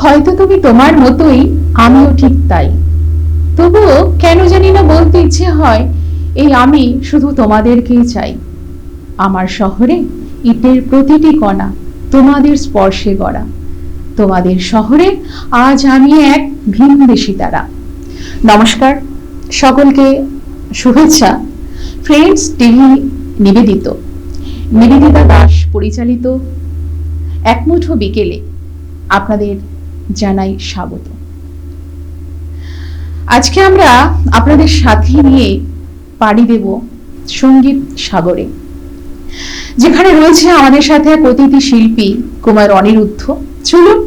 হয়তো তুমি তোমার মতোই, আমিও ঠিক তাই। তবুও কেন জানি না বলতে ইচ্ছে হয়, এই আমি শুধু তোমাদেরকেই চাই। আমার শহরে ইটের প্রতিটি কণা তোমাদের স্পর্শে গড়া। তোমাদের শহরে আজ আমি এক ভিনদেশি তারা নমস্কার, সকলকে শুভেচ্ছা। ফ্রেন্ডস, টিভি নিবেদিত। নিবেদিতা দাস পরিচালিত একমুঠো বিকেলে আপনাদের জানাই স্বাগত। আজকে আমরা আপনাদের সাথে নিয়ে পাড়ি দেব সংগীত সাগরে, যেখানে রয়েছে আমাদের সাথে অতিথি শিল্পী কুমার অনিরুদ্ধ চলুন,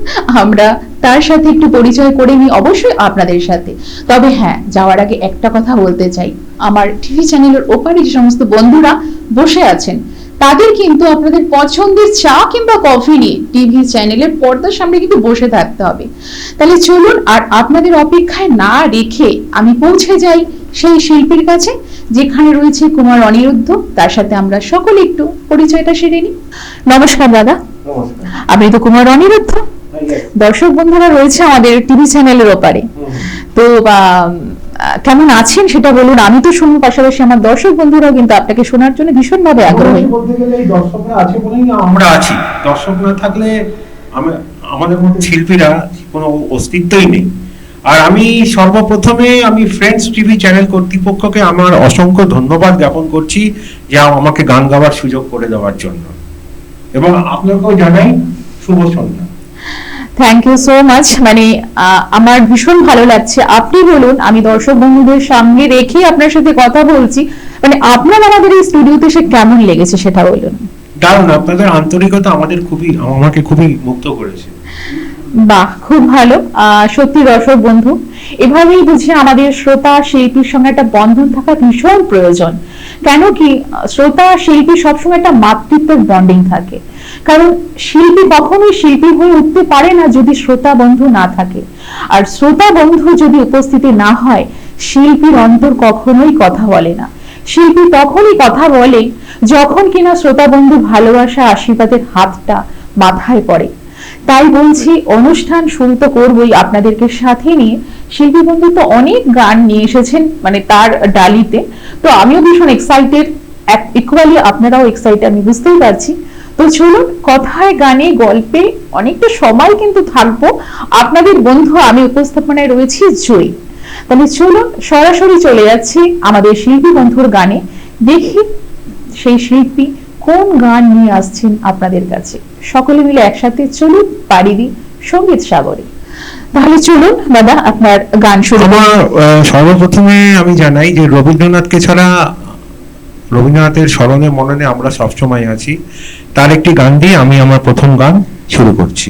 আমরা তার সাথে একটু পরিচয় করে নিই, অবশ্যই আপনাদের সাথে। তবে হ্যাঁ যাওয়ার আগে একটা কথা বলতে চাই। আমার টিভি চ্যানেলের ওপারে যে সমস্ত বন্ধুরা বসে আছেন তাদের কিন্তু আপনাদের পছন্দের চা কিংবা কফি নিয়ে টিভি চ্যানেলের পর্দার সামনে কিন্তু বসে থাকতে হবে। তাহলে চলুন আর আপনাদের অপেক্ষায় না রেখে আমি পৌঁছে যাই সেই শিল্পীর কাছে যেখানে রয়েছে কুমার অনিরুদ্ধ। তার সাথে আমরা সকলে একটু পরিচয়টা সেরে নিই। নমস্কার দাদা। আমি তো কুমার অনিরুদ্ধ। দর্শক বন্ধুরা রয়েছে আমাদের টিভি চ্যানেলের ওপারে। তো কেমন আছেন সেটা বলুন। আমি তো শুনব পাশাপাশি আমার দর্শক বন্ধুরাও কিন্তু আপনাকে শোনার জন্য ভীষণভাবে আগ্রহী। বলতে গেলে এই দর্শকরা আছে বলেই আমরা আছি। দর্শক না থাকলে আমাদের মতো শিল্পীরা কোনো অস্তিত্বই নেই। আর আমি সর্বপ্রথমে আমি ফ্রেন্ডস টিভি চ্যানেল কর্তৃপক্ষকে আমার অসংখ্য ধন্যবাদ জ্ঞাপন করছি যে আমাকে গান গাওয়ার সুযোগ করে দেওয়ার জন্য। এবং আপনাকেও জানাই শুভ সন্ধ্যা। থ্যাংক ইউ সো মাচ মানে আমার ভীষণ ভালো লাগছে। আপনি বলুন, আমি দর্শক বন্ধুদের সামনে রেখে আপনার সাথে কথা বলছি। মানে আপনার আমাদের এই স্টুডিওতে সে কেমন লেগেছে সেটা বলুন। দারুণ, আপনাদের আন্তরিকতা আমাদের খুবই, আমাকে খুবই মুক্ত করেছে। বাহ, খুব ভালো। সত্যি দর্শক বন্ধু, এভাবেই বুঝি আমাদের শ্রোতা শিল্পীর সঙ্গে একটা বন্ধন থাকা ভীষণ প্রয়োজন। কেন কি, শ্রোতা শিল্পী সবসময় একটা মাতৃত্বের বন্ডিং থাকে। কারণ শিল্পী কখনোই শিল্পী হয়ে উঠতে পারে না যদি শ্রোতা বন্ধু না থাকে। আর শ্রোতা বন্ধু যদি উপস্থিতি না হয়, শিল্পীর অন্তর কখনোই কথা বলে না। শিল্পী তখনই কথা বলে যখন কিনা শ্রোতা বন্ধু ভালোবাসা, আশীর্বাদের হাতটা মাথায় পড়ে। তাই বলছি, অনুষ্ঠান শুরু তো করবোই আপনাদেরকে সাথে নিয়ে। শিল্পী বন্ধু তো অনেক গান নিয়ে এসেছেন মানে তার ডালিতে। তো আমিও ভীষণ এক্সাইটেড ইকুয়ালি আপনারাও এক্সাইটেড আমি বুঝতেই পারছি। তো চলুন, কথায় গানে, গল্পে অনেকটা সময় কিন্তু থাকব। আপনাদের বন্ধু আমি উপস্থাপনায় রয়েছি জয়ী। তাহলে চলুন, সরাসরি চলে যাচ্ছি আমাদের শিল্পী বন্ধুর গানে। দেখি সেই শিল্পী কোন গান নিয়ে আসছেন আপনাদের কাছে? সকলে মিলে একসাথে চলুন, পাড়ি দিই সংগীত সাগরে। তাহলে চলুন, দাদা, আপনার গান শুরু সর্বপ্রথমে আমি জানাই যে রবীন্দ্রনাথকে ছাড়া রবীন্দ্রনাথের স্মরণে মননে আমরা সবসময় আছি। তার একটি গান দিয়ে আমি আমার প্রথম গান শুরু করছি।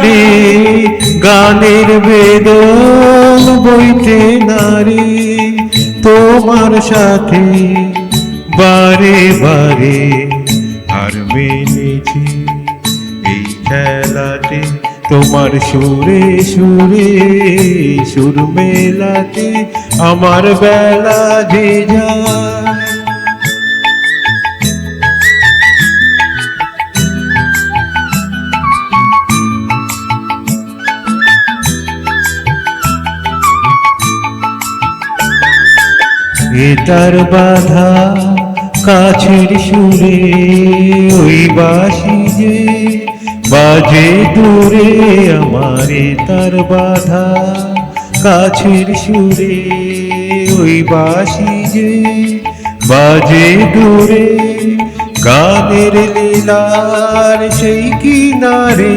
তারে গানের বেদন বইতে নারে, তোমার সাথে বারে বারে আর মেনেছি এই খেলাতে। তোমার সুরে সুরে, সুর মেলাতে আমার বেলা যে যায়। এ তার বাধা কাছের সুরে ওই বাসি যে বাজে দূরে, আমার তার বাধা কাছের সুরে ওই বাসি যে বাজে দূরে, গানের লীলার সেই কিনারে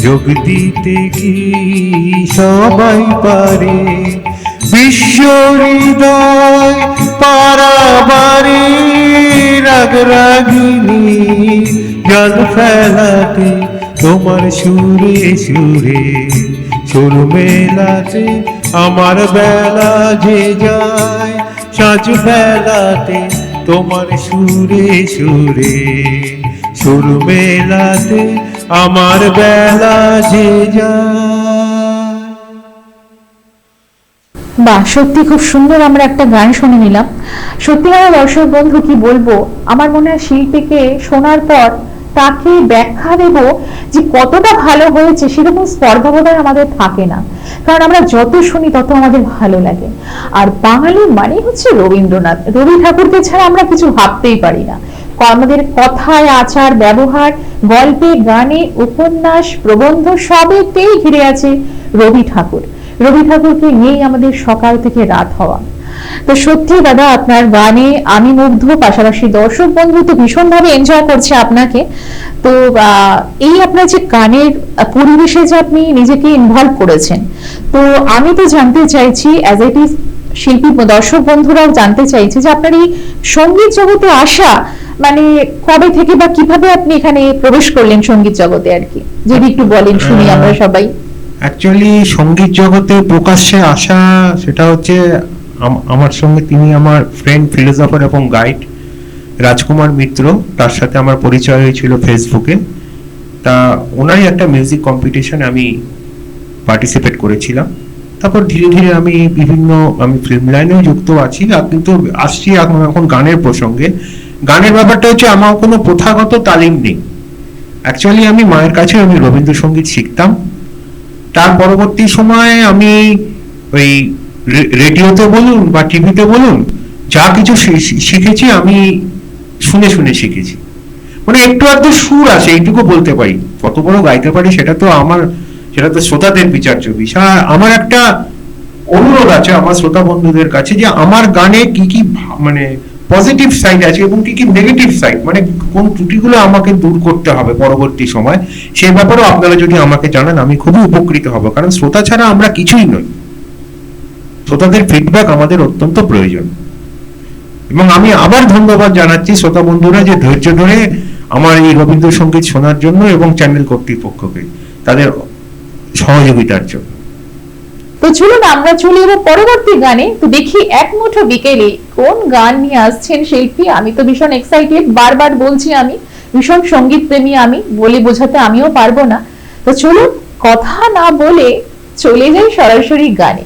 যোগ দিতে কি সবাই পারে? বিশ্ব হৃদয় পারাবারে রাগ রাগিনী জল ফেলাতে তোমার সুরে সুরে সুর মেলাতে আমার বেলা যে যায়, সাজ বেলাতে তোমার সুরে সুরে সুর মেলাতে আমার বেলা যে যায়। বাহ, সত্যি খুব সুন্দর আমরা একটা গান শুনে নিলাম। সত্যি আমার দর্শক বন্ধু, কি বলব? আমার মনে হয় শিল্পীকে শোনার পর তাকে ব্যাখ্যা দেব যে কতটা ভালো হয়েছে, সেরকম স্পর্ধা আমাদের থাকে না। কারণ আমরা যত শুনি, তত আমাদের ভালো লাগে। আর বাঙালি মানে হচ্ছে রবীন্দ্রনাথ। রবি ঠাকুরকে ছাড়া আমরা কিছু ভাবতেই পারি না। আমাদের কথায়, আচার, ব্যবহার, গল্পে, গানে, উপন্যাস, প্রবন্ধ সবেতেই ঘিরে আছে রবি ঠাকুর। রবি ঠাকুরকে নিয়েই আমাদের সকাল থেকে রাত হওয়া। তো সত্যি দাদা আপনার গানে আমি মুগ্ধ পাশাপাশি দর্শক বন্ধু তো ভীষণভাবে এনজয় করছে আপনাকে। তো এই আপনার যে গানের পরিবেশে যে আপনি নিজেকে ইনভলভ করেছেন তো আমি তো জানতে চাইছি অ্যাজ ইট ইজ শিল্পী দর্শক বন্ধুরাও জানতে চাইছে যে আপনার এই সংগীত জগতে আসা মানে কবে থেকে বা কীভাবে আপনি এখানে প্রবেশ করলেন সংগীত জগতে আর কি? যদি একটু বলেন শুনি আমরা সবাই। অ্যাকচুয়ালি সংগীত জগতে প্রকাশ্যে আসা সেটা হচ্ছে আমার সঙ্গে তিনি আমার ফ্রেন্ড ফিলোসফার এবং গাইড রাজকুমার মিত্র। তার সাথে আমার পরিচয় হয়েছিল ফেসবুকে। তা ওনারই একটা মিউজিক কম্পিটিশনে আমি পার্টিসিপেট করেছিলাম। তারপর ধীরে ধীরে আমি বিভিন্ন, আমি ফিল্ম লাইনেও যুক্ত আছি। কিন্তু আসছি এখন এখন গানের প্রসঙ্গে। গানের ব্যাপারটা হচ্ছে আমার কোনো প্রথাগত তালিম নেই। অ্যাকচুয়ালি আমি মায়ের কাছে আমি রবীন্দ্রসঙ্গীত শিখতাম। তার পরবর্তী সময়ে আমি ওই রেডিওতে বলুন বা টিভিতে বলুন, যা কিছু শিখেছি আমি শুনে শুনে শিখেছি। মানে একটু আধটু সুর আছে, এইটুকু বলতে পারি। কত বড় গাইতে পারি সেটা তো আমার, সেটা তো শ্রোতাদের বিচার্য আর আমার একটা অনুরোধ আছে আমার শ্রোতা বন্ধুদের কাছে যে আমার গানে কি কি মানে পজিটিভ সাইড আছে এবং কি কি নেগেটিভ সাইড মানে কোন ত্রুটিগুলো আমাকে দূর করতে হবে পরবর্তী সময়, সেই ব্যাপারেও আপনারা যদি আমাকে জানান, আমি খুবই উপকৃত হব। কারণ শ্রোতা ছাড়া আমরা কিছুই নই। শ্রোতাদের ফিডব্যাক আমাদের অত্যন্ত প্রয়োজন। এবং আমি আবার ধন্যবাদ জানাচ্ছি শ্রোতা বন্ধুরা যে ধৈর্য ধরে আমার এই রবীন্দ্রসঙ্গীত শোনার জন্য এবং চ্যানেল কর্তৃপক্ষকে, তাদের সহযোগিতার জন্য। তো চলুন আমরা চলে যাব পরবর্তী গানে। তো দেখি এক মুঠো বিকেলে কোন গান নিয়ে আসছেন শিল্পী? আমি তো ভীষণ এক্সাইটেড বারবার বলছি আমি, ভীষণ সংগীত প্রেমী আমি, বলে বোঝাতে আমিও পারব না। তো চলুন কথা না বলে চলে যাই সরাসরি গানে।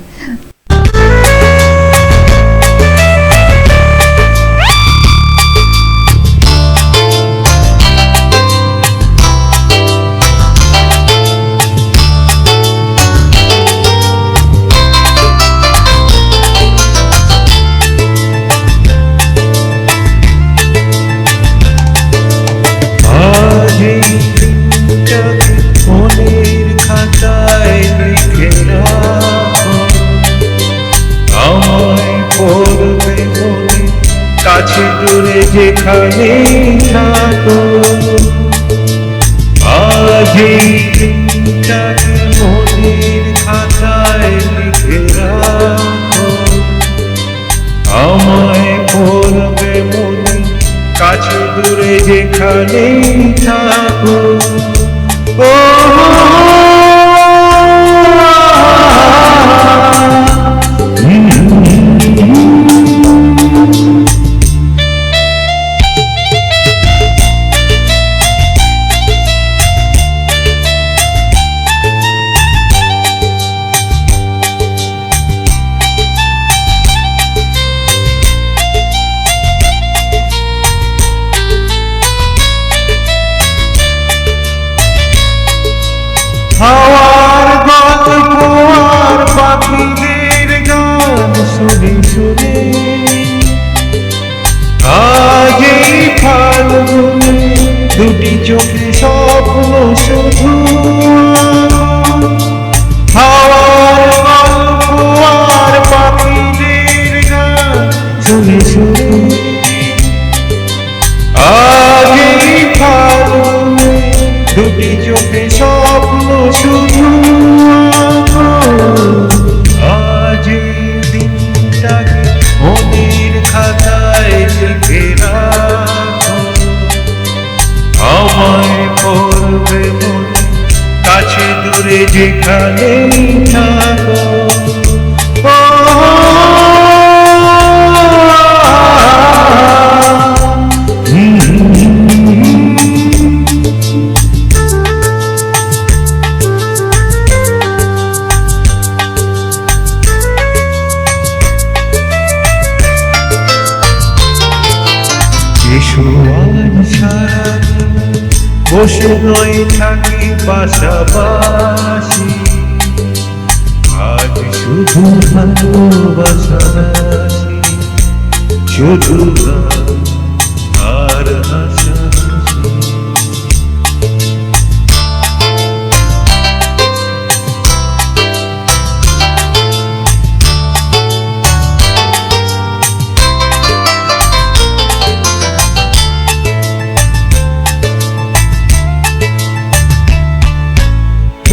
স্বপ্ন শুধু আজ খাতায় আমায় পড়বে কাছে দূরে যেখানে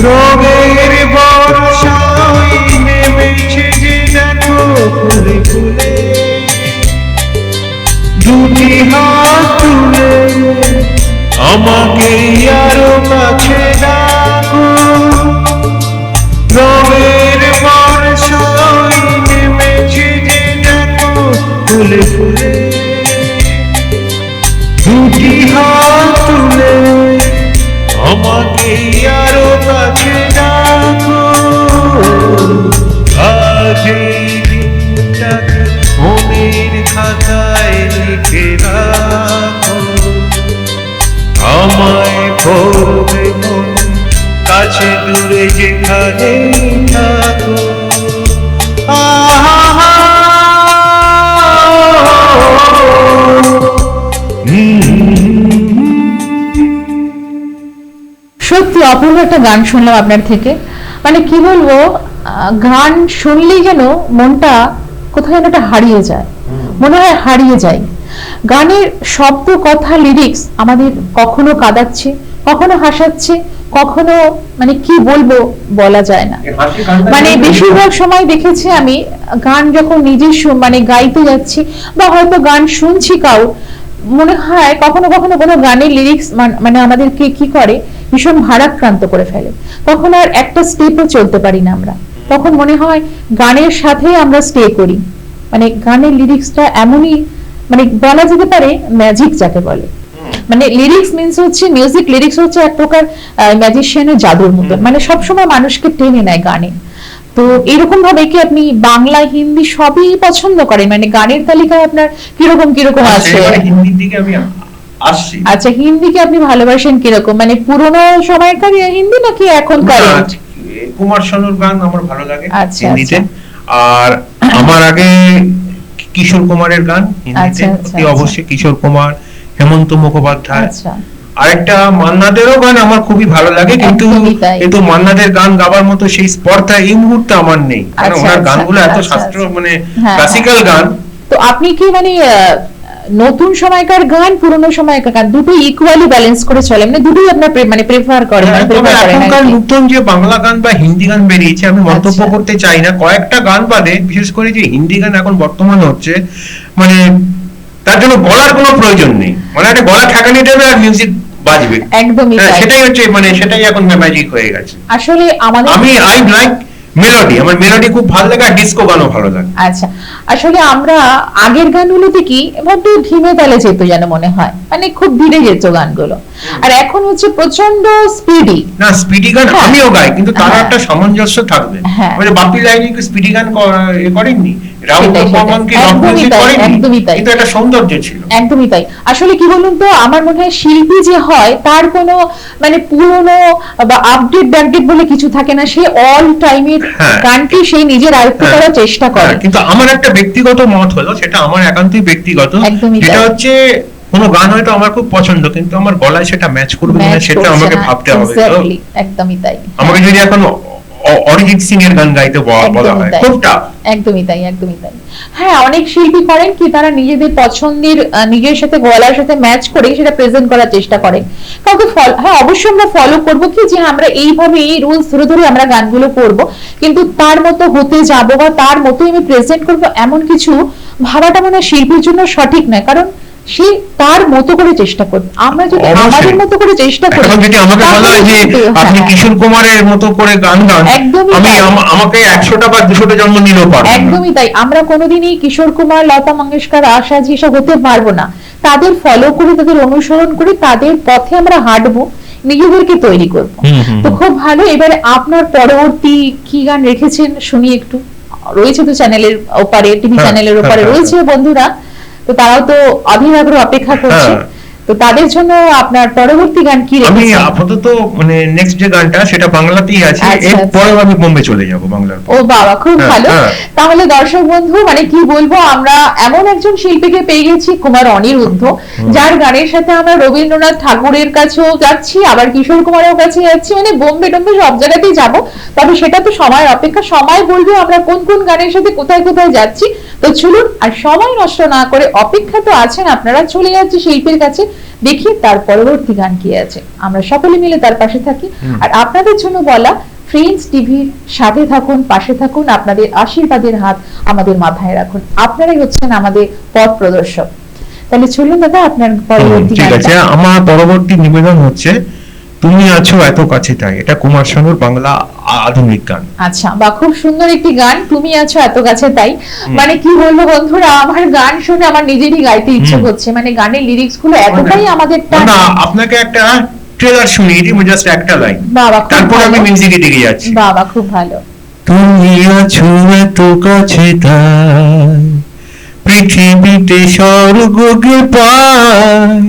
রোগের বর্ষায় নেমেছে যে দুটি হাত তুলে আমাকে আরও কাছে খাতায় লিখে রাখো। আমায় পড়বে মন, কাছে দূরে যেখানে থাকো। সত্যি, অপূর্ব একটা গান শুনলাম আপনার থেকে। মানে কি বলব গান শুনলেই যেন মনটা কোথাও যেন একটা হারিয়ে যায়। মনে হয় হারিয়ে যায়। গানের শব্দ কথা লিরিক্স আমাদের কখনো কাঁদাচ্ছে কখনো হাসাচ্ছে কখনো মানে কি বলব বলা যায় না। মানে বেশিরভাগ সময় দেখেছি আমি গান যখন নিজে মানে গাইতে যাচ্ছি বা হয়তো গান শুনছি কাউ মনে হয় কখনো কখনো কোনো গানের লিরিক্স মানে আমাদেরকে কি করে? ভীষণ ভারাক্রান্ত করে ফেলে। তখন আর একটা স্টেপও চলতে পারি না আমরা। তখন মনে হয় গানের সাথে আমরা স্টে করি। মানে গানের লিরিক্সটা এমনই মানে বলা যেতে পারে ম্যাজিক যাকে বলে। মানে লিরিক্স মিন্স হচ্ছে মিউজিক লিরিক্স হচ্ছে এক প্রকার ম্যাজিশিয়ানের জাদুর মতো। মানে সবসময় মানুষকে টেনে নেয় গানে। তো এরকম ভাবে কি আপনি বাংলা হিন্দি সবই পছন্দ করেন? মানে গানের তালিকায় আপনার কীরকম কীরকম আছে? এবারে হিন্দির দিকে আমি আসছি। আচ্ছা হিন্দিকে আপনি ভালোবাসেন কীরকম? মানে পুরোনো সময়কার হিন্দি নাকি এখনকার? কুমার শানুর গান আমার ভালো লাগে আচ্ছা, হিন্দিতে। আচ্ছা। আর আমার আগে কিশোর কুমারের গান হিন্দিতে আচ্ছা, আচ্ছা, আচ্ছা। অবশ্যই কিশোর কুমার হেমন্ত মুখোপাধ্যায় আরেকটা মান্নাদেরও গান আমার খুবই ভালো লাগে কিন্তু। কিন্তু মান্নাদের গান গাবার মতো সেই স্পর্ধা এই মুহূর্তে আমার নেই কারণ ওনার গানগুলো এত শাস্ত্র। মানে হ্যাঁ, ক্লাসিক্যাল গান তো আপনি কি মানে নতুন সময়কার গান পুরনো সময়কার গান দুটো ইকুয়ালি ব্যালেন্স করে চলে। মানে দুটোই আপনার মানে প্রেফার করেন হ্যাঁ, মানে prefer করেন এখনকার নতুন যে বাংলা গান বা হিন্দি গান বেরিয়েছে আমি মন্তব্য আচ্ছা। করতে চাই না। কয়েকটা গান বাদে বিশেষ করে যে হিন্দি গান এখন বর্তমানে হচ্ছে মানে তার জন্য বলার কোনো প্রয়োজন নেই। মানে একটা গলা ঠেকানি দেবে আর মিউজিক বাজবে। একদমই হ্যাঁ, সেটাই হচ্ছে মানে সেটাই এখন ম্যাজিক হয়ে গেছে। আসলে আমাদের আমি আই লাইক মেলোডি আমার মেলোডি খুব ভালো লাগে আর ডিস্কো গানও ভালো লাগে। আচ্ছা আসলে আমরা আগের গানগুলোতে কি একটু ধীমে তালে যেত যেন মনে হয়। মানে খুব ধীরে যেত গানগুলো। আর এখন হচ্ছে প্রচণ্ড স্পিডি না স্পিডি গান হ্যাঁ। আমিও গাই কিন্তু তার হ্যাঁ। একটা সামঞ্জস্য থাকবে। হ্যাঁ। মানে বাপি লাইনি কি স্পিডি গান করেননি? কিন্তু সৌন্দর্য ছিল। একদমই তাই। আসলে কি বলুন তো আমার মনে হয় শিল্পী যে হয় তার কোনো মানে পুরনো বা আপডেট ব্যাকডেট বলে কিছু থাকে না। সে অল টাইমের হ্যাঁ। সেই নিজের আয়ত্ত হ্যাঁ। করার চেষ্টা করে। হ্যাঁ, কিন্তু আমার একটা ব্যক্তিগত মত হলো সেটা আমার একান্তই ব্যক্তিগত। যেটা হচ্ছে কোনো গান হয়তো আমার খুব পছন্দ কিন্তু আমার গলায় সেটা ম্যাচ করবে Match সেটা আমাকে ভাবতে হবে। একদমই তাই। আমাকে যদি এখন অরিজিৎ সিং এর গান গাইতে বলা হয়। খুব টাফ একদমই তাই একদমই তাই। হ্যাঁ অনেক শিল্পী করেন কি তারা নিজেদের পছন্দের নিজের সাথে গলার সাথে ম্যাচ করে সেটা প্রেজেন্ট করার চেষ্টা করেন। কাউকে ফলো হ্যাঁ অবশ্যই আমরা ফলো করব কি যে আমরা এইভাবে এই রুলস ধরে ধরে আমরা গানগুলো করব কিন্তু তার মতো হতে যাব বা তার মতোই আমি প্রেজেন্ট করব এমন কিছু ভাবাটা মনে হয় শিল্পীর জন্য সঠিক নয়। কারণ সে তার মতো করে চেষ্টা করবে আমরা যদি আমাদের মতো করে চেষ্টা করি এখন যদি আমাকে বলা হয়। যে আপনি হ্যাঁ, কিশোর কুমারের মতো করে গান গান আমি আমাকে বা জন্ম নিলেও পারব একদমই তাই। আমরা কোনোদিনই কিশোর কুমার লতা মঙ্গেশকর আশা জি এসব হতে পারব না। তাদের ফলো করে তাদের অনুসরণ করে তাদের পথে আমরা হাঁটবো নিজেদেরকে তৈরি করব। তো খুব ভালো। এবারে আপনার পরবর্তী কি গান রেখেছেন? শুনি একটু। রয়েছে তো চ্যানেলের ওপারে টিভি চ্যানেলের হ্যাঁ, ওপারে। হ্যাঁ, রয়েছে বন্ধুরা তো তারাও তো অধীর আগ্রহ অপেক্ষা করছে হ্যাঁ। তো তাদের জন্য আপনার পরবর্তী গান কি আমি আপাতত মানে নেক্সট যে গানটা সেটা বাংলাতেই আছে। আচ্ছা, এরপরে আমি বোম্বে চলে যাব বাংলার ও বাবা খুব হ্যাঁ, ভালো। হ্যাঁ। তাহলে দর্শক বন্ধু মানে কি বলব আমরা এমন একজন শিল্পীকে পেয়ে গেছি কুমার অনিরুদ্ধ যার গানের সাথে আমরা রবীন্দ্রনাথ ঠাকুরের কাছেও যাচ্ছি আবার কিশোর কুমারের কাছে যাচ্ছি মানে বোম্বে টোম্বে সব জায়গাতেই যাব। তবে সেটা তো সময়ের অপেক্ষা। সময় বলবে আমরা কোন কোন গানের সাথে কোথায় কোথায় যাচ্ছি। তো চলুন আর সময় নষ্ট না করে অপেক্ষা তো আছেন আপনারা চলে যাচ্ছি শিল্পীর কাছে। দেখি তার পরবর্তী গান কি আছে? আমরা সকলে মিলে তার পাশে থাকি। আর আপনাদের জন্য বলা ফ্রেন্ডস টিভির সাথে থাকুন পাশে থাকুন আপনাদের আশীর্বাদের হাত আমাদের মাথায় রাখুন। আপনারাই হচ্ছেন আমাদের পথ প্রদর্শক। তাহলে চলুন দাদা আপনার পরবর্তী ঠিক আছে। আমার পরবর্তী নিবেদন হচ্ছে তুমি আছো এত কাছে তাই। এটা কুমার শানুর বাংলা আধুনিক গান। আচ্ছা বা খুব সুন্দর একটি গান তুমি আছো এত কাছে তাই। মানে কি বলব বন্ধুরা আমার গান শুনে আমার নিজেরই গাইতে ইচ্ছে। করছে। মানে গানের লিরিক্সগুলো এতটাই আমাদের না, আপনাকে একটা ট্রেলার শুনিয়ে দিই জাস্ট একটা লাইন বাবা তারপর আমি মিউজিকে দিকে যাচ্ছি। বাবা খুব ভালো। তুমি আছো এত কাছে তাই। পৃথিবীতে স্বর্গকে পাই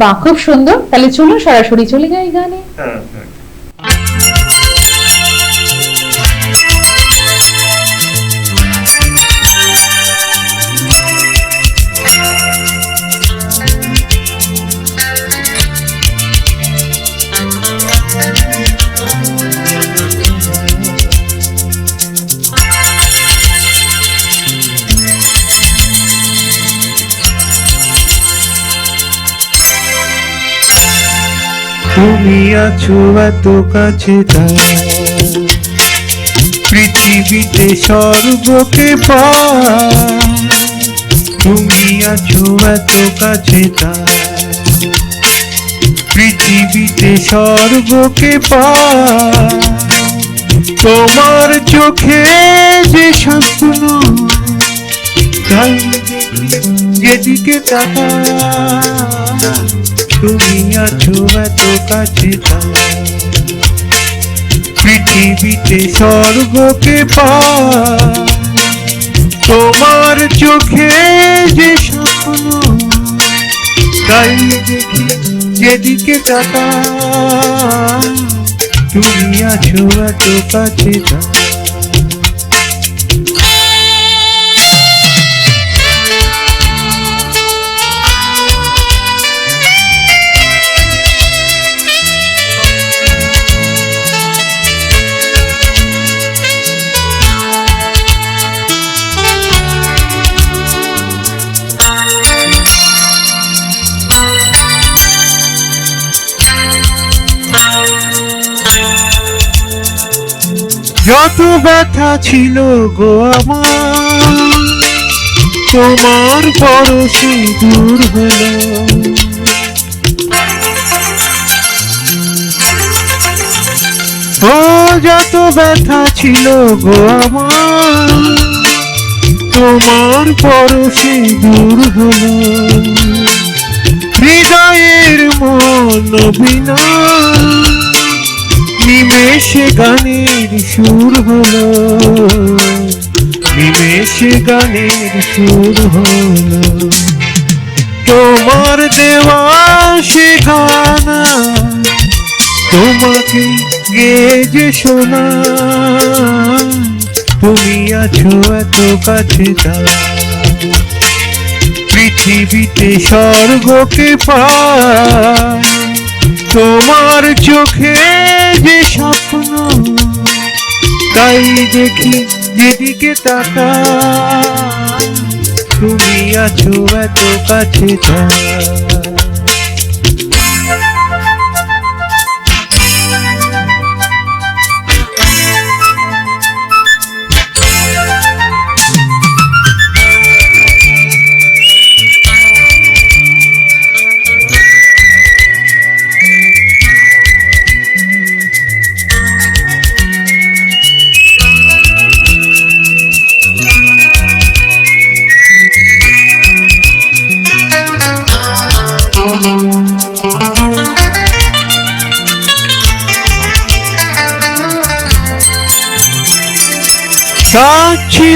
বা খুব সুন্দর। তাহলে চলুন সরাসরি চলে যাই গানে তুমি আছো এত কাছে পৃথিবীতে সর্বকে তুমি আছো এত কাছে পৃথিবীতে সর্বকে পাই। তোমার চোখে যে স্বপ্ন যেদিকে তাকা তুমি আছো এত কাছে পৃথিবীতে স্বর্গকে পাই তোমার চোখে যে স্বপ্ন, তাই দেখি যেদিকে তাকা তুমি আছো এত কাছে যত ব্যথা ছিল গো আমার। তোমার পরশে দূর হলো। ও যত ব্যথা ছিল গো আমার। তোমার পরশে দূর হলো। হৃদয়ের মন বিনা। নিমেষে গানের সুর হলো। নিমেষে গানের সুর হলো। তোমার দেওয়া সে গানা, তোমাকে গেজে শোনা। তুমি আছো এত কাছে পৃথিবীতে স্বর্গকে পাই। তোমার চোখে যে স্বপ্ন তাই দেখি যেদিকে তাকা তুমি আছো এত কাছে তাই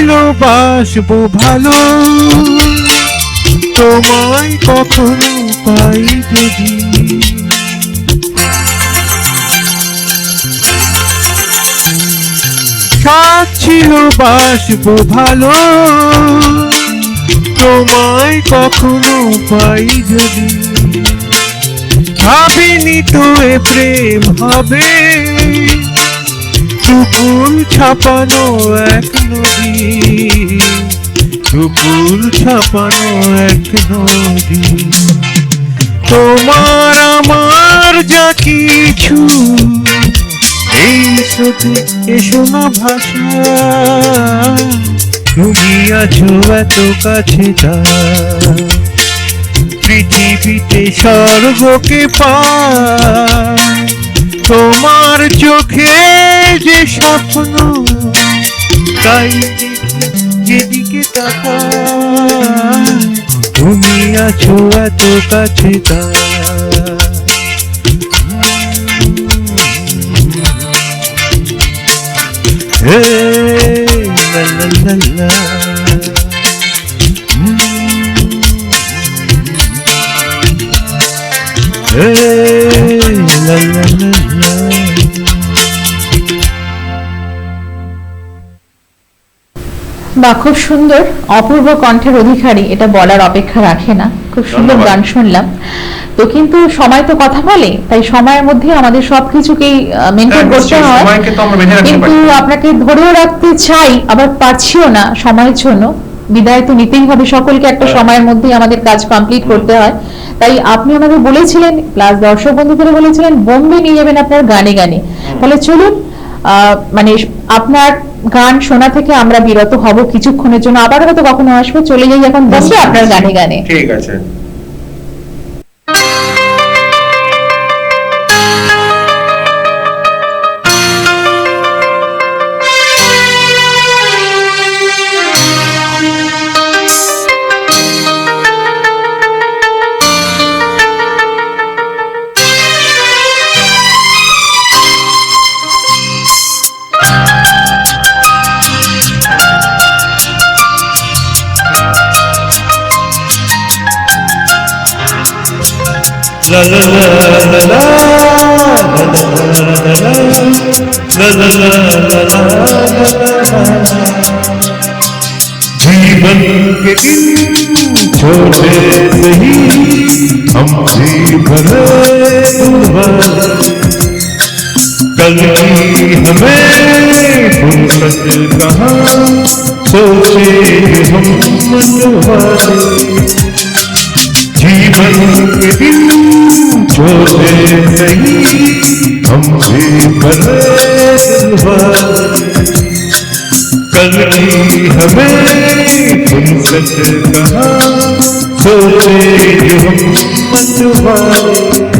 সাজ ছিল বাসবো ভালো। তোমায় কখনো পাই যদি। সাত ছিল বাসবো ভালো। তোমায় কখনো পাই যদি। ভাবিনি তো এ প্রেম হবে। দুপুর ছাপানো এক নদী দুপুর ছাপানো এক নদী। তোমার আমার যা কিছু, এই শুধু এসো না ভাষা। তুমি আছো এত কাছে তা। পৃথিবীতে স্বর্গকে পায়। তোমার চোখে যে স্বপ্ন তাই যেদিকে তুমি আছো এত কাছে Hey, la la. লা বা খুব সুন্দর অপূর্ব কণ্ঠের অধিকারী এটা বলার অপেক্ষা রাখে না। খুব সুন্দর গান শুনলাম। তো কিন্তু সময় তো কথা বলে তাই সময়ের মধ্যে আমাদের সবকিছুকেই মেনটেন করতে হয়। কিন্তু আপনাকে ধরেও রাখতে চাই আবার পারছিও না সময়ের জন্য। বিদায় তো নিতেই হবে সকলকে একটা হ্যাঁ। সময়ের মধ্যেই আমাদের কাজ কমপ্লিট করতে হয়। তাই আপনি আমাকে বলেছিলেন প্লাস দর্শক বন্ধুদের বলেছিলেন বোম্বে নিয়ে যাবেন আপনার গানে গানে। তাহলে চলুন আহ, মানে আপনার গান শোনা থেকে আমরা বিরত হব কিছুক্ষণের জন্য। আবার হয়তো কখনো আসব, চলে যাই এখন। বসে আপনার গানে গানে। ঠিক আছে। जीवन के इन छोटे नहीं हम भी भरे कल की हमें तो फुर्सत कहाँ, सोचे हम मन जीवन के दिन छोटे नहीं, हम भी कल की हमें फुर्सत कहा सोचे हम मनवाले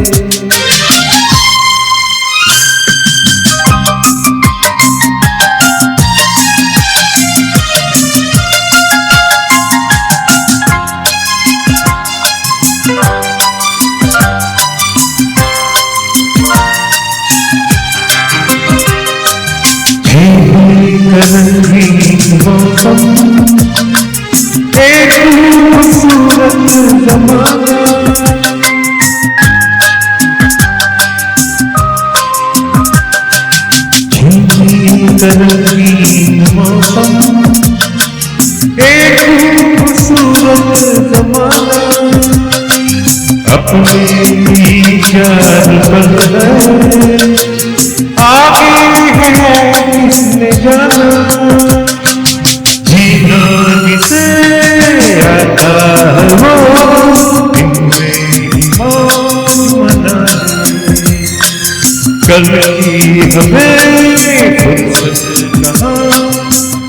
कल की हमें फुर्सत कहाँ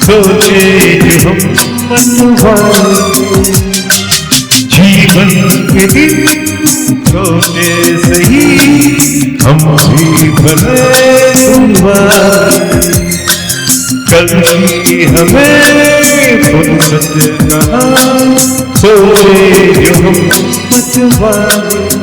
सोचे हम मनवाए जीवन के दिन छोटे सही हम भी भले। कल हमें फुर्सत कहाँ सोचे हम मतवाले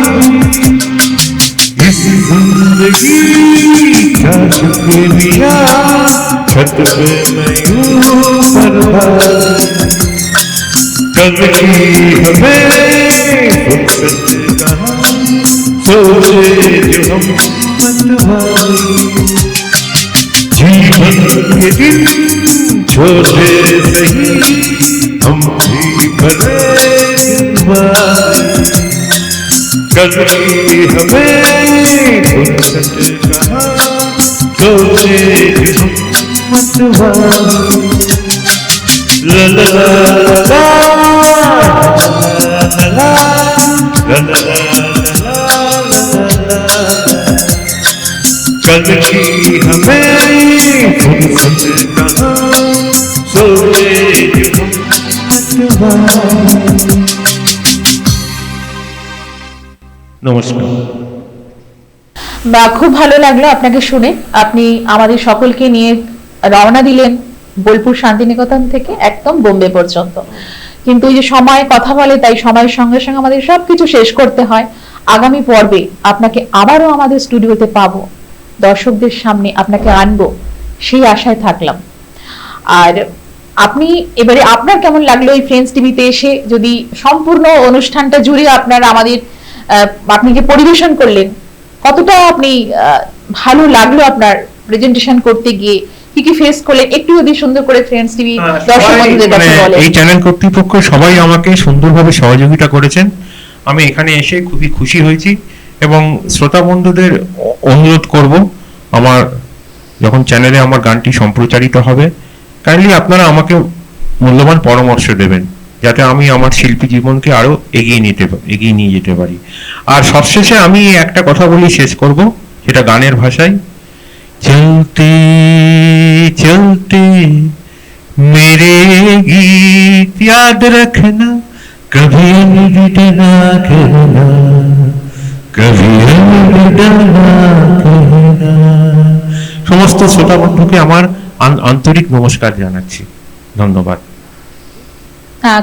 पे मैं यूँ बर्बाद कल की हमें सोचे जो हम जीवन के दिन छोटे सही हम भी दिलवाले कल की हमें कहाँ? डोबे कल की हमें सोचे नमस्कार। বা খুব ভালো লাগল আপনাকে শুনে। আপনি আমাদের সকলকে নিয়ে রওনা দিলেন বোলপুর শান্তিনিকেতন থেকে একদম বোম্বে পর্যন্ত। কিন্তু এই যে সময় কথা বলে, তাই সময়ের সঙ্গে সঙ্গে আমাদের সবকিছু শেষ করতে হয়। আগামী পর্বে আপনাকে আবারও আমাদের স্টুডিওতে পাবো। দর্শকদের সামনে আপনাকে আনব, সেই আশায় থাকলাম। আর আপনি এবারে আপনার কেমন লাগল এই ফ্রেন্ডস টিভিতে এসে? যদি সম্পূর্ণ অনুষ্ঠানটা জুড়ে আপনার আমাদের আপনি যে পরিবেশন করলেন কতটা আপনি ভালো লাগল আপনার প্রেজেন্টেশন করতে গিয়ে? কি কি ফেস করলেন? একটু যদি সুন্দর করে ফ্রেন্ডস টিভি দর্শক বন্ধুদের মানে কাছে বলেন। এই চ্যানেল কর্তৃপক্ষ সবাই আমাকে সুন্দরভাবে সহযোগিতা করেছেন। আমি এখানে এসে খুবই খুশি হয়েছি এবং শ্রোতা বন্ধুদের অনুরোধ করব আমার যখন চ্যানেলে আমার গানটি সম্প্রচারিত হবে কাইন্ডলি আপনারা আমাকে মূল্যবান পরামর্শ দেবেন। যাতে আমি আমার শিল্পী জীবনকে আরো এগিয়ে নিতে পা- এগিয়ে নিয়ে যেতে পারি আর সবশেষে আমি একটা কথা বলি শেষ করব সেটা গানের ভাষায় चलते चलते मेरे गीत याद रखना कभी अलविदा ना कहना कभी अलविदा ना कहना সমস্ত শ্রোতা বন্ধুকে আমার আন- আন্তরিক নমস্কার জানাচ্ছি ধন্যবাদ হ্যাঁ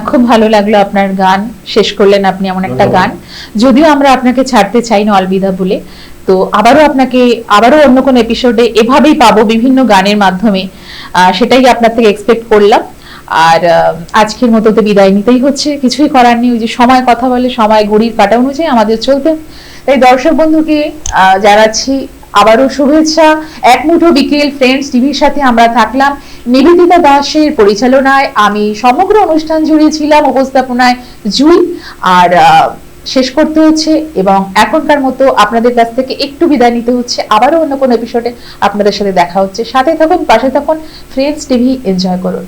খুব ভালো লাগল আপনার গান। শেষ করলেন আপনি এমন একটা গান। যদিও আমরা আপনাকে ছাড়তে চাই না অলবিদা বলে তো আবারও আপনাকে আবারও অন্য কোনো এপিসোডে এভাবেই পাবো বিভিন্ন গানের মাধ্যমে। সেটাই আপনার থেকে এক্সপেক্ট করলাম। আর আজকের মতো তো বিদায় নিতেই হচ্ছে। কিছুই করার নেই ওই যে সময় কথা বলে সময় ঘড়ির কাটা অনুযায়ী আমাদের চলতে। তাই দর্শক বন্ধুকে আহ, জানাচ্ছি আবারও শুভেচ্ছা। এক মুঠো বিকেল ফ্রেন্ডস টিভির সাথে আমরা থাকলাম। নিবেদিতা দাসের পরিচালনায় আমি সমগ্র অনুষ্ঠান জুড়ে ছিলাম, উপস্থাপনায় জুই আর শেষ করতে হচ্ছে এবং এখনকার মতো আপনাদের কাছ থেকে একটু বিদায় নিতে হচ্ছে। আবারও অন্য কোনো এপিসোডে আপনাদের সাথে দেখা হচ্ছে। সাথে থাকুন, পাশে থাকুন ফ্রেন্ডস টিভি এনজয় করুন।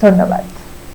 ধন্যবাদ।